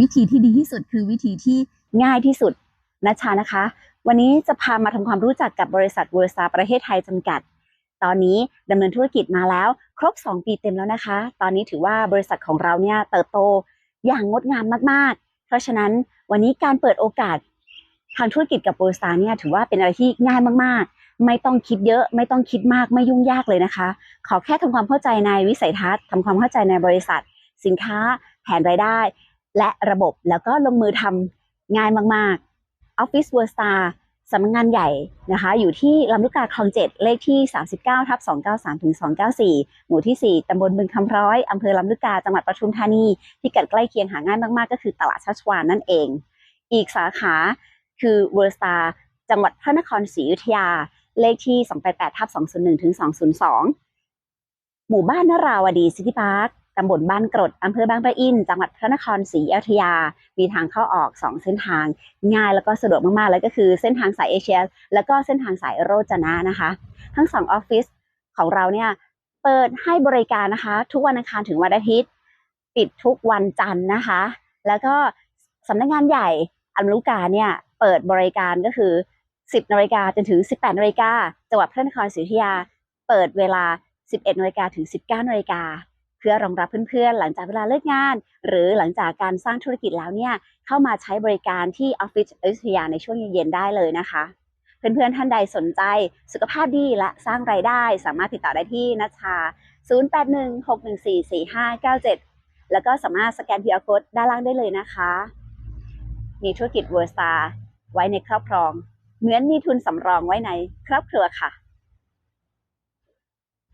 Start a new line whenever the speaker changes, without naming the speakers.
วิธีที่ดีที่สุดคือวิธีที่ง่ายที่สุดนัชานะคะ วันนี้จะพามาทำความรู้จักกับบริษัทเวอร์ซาประเทศไทยจำกัด ตอนนี้ดำเนินธุรกิจมาแล้ว ครบ 2 ปีเต็มแล้วนะคะ ตอนนี้ถือว่าบริษัทของเราเนี่ยเติบโตอย่างงดงามมากๆ เพราะฉะนั้นวันนี้การเปิดโอกาสทางธุรกิจกับเวอร์ซาเนี่ยถือว่าเป็นอะไรที่ง่ายมากๆ ไม่ต้องคิดเยอะ ไม่ต้องคิดมากไม่ยุ่งยากเลยนะคะ ขอแค่ทำความเข้าใจในวิสัยทัศน์ทำความเข้าใจในบริษัท สินค้า แผนรายได้ และระบบแล้วก็ลงมือทำง่ายมากๆ Office w o r s t a r สำนักงานใหญ่นะคะ อยู่ที่ลำลูกกาคลองเจ็ดเลขที่ 39ทับ293ถึง294 หมู่ที่ 4ตำบลบึงคำร้อยอำเภอลำลูกกาจังหวัดปทุมธานีพิกัดใกล้เคียงหาง่ายมากๆ ก็คือตลาดชัชวานนั่นเอง อีกสาขาคือ w o r s t a r จังหวัดพระนครศรีอยุธยา เลขที่ 288ทับ201ถึง202 หมู่บ้านนราวดีซิตี้พาร์ค ตำบลบ้านกรดอำเภอบางปะอิน จังหวัดพระนครศรีอยุธยา มีทางเข้าออก 2 เส้นทาง ง่ายแล้วก็สะดวกมากๆเลยก็คือเส้นทางสายเอเชีย แล้วก็เส้นทางสายโรจนะนะคะ ทั้งสองออฟฟิศของเราเนี่ยเปิดให้บริการนะคะ ทุกวันอังคารถึงวันอาทิตย์ ปิดทุกวันจันทร์นะคะ แล้วก็สำนักงานใหญ่อัมลุกาเนี่ยเปิดบริการก็คือ 10นาฬิกาจนถึง 18นาฬิกาจังหวัดพระนครศรีอยุธยา เปิดเวลา 11นาฬิกาถึง 19นาฬิกา พื่อรองรับเพื่อนๆ หลังจากเวลาเลิกงาน หรือหลังจากการสร้างธุรกิจแล้วเนี่ยเข้ามาใช้บริการที่ออฟฟิศอยุธยาในช่วงเย็นๆได้เลยนะคะเพื่อนๆ ท่านใดสนใจสุขภาพดีและสร้างรายได้ สามารถติดต่อได้ที่นัชชา 0816144597 แล้วก็สามารถสแกน QR Code ด้านล่างได้เลยนะคะ มีธุรกิจเวอร์สตาไว้ในครอบครอง เหมือนมีทุนสำรองไว้ในครอบครัวค่ะ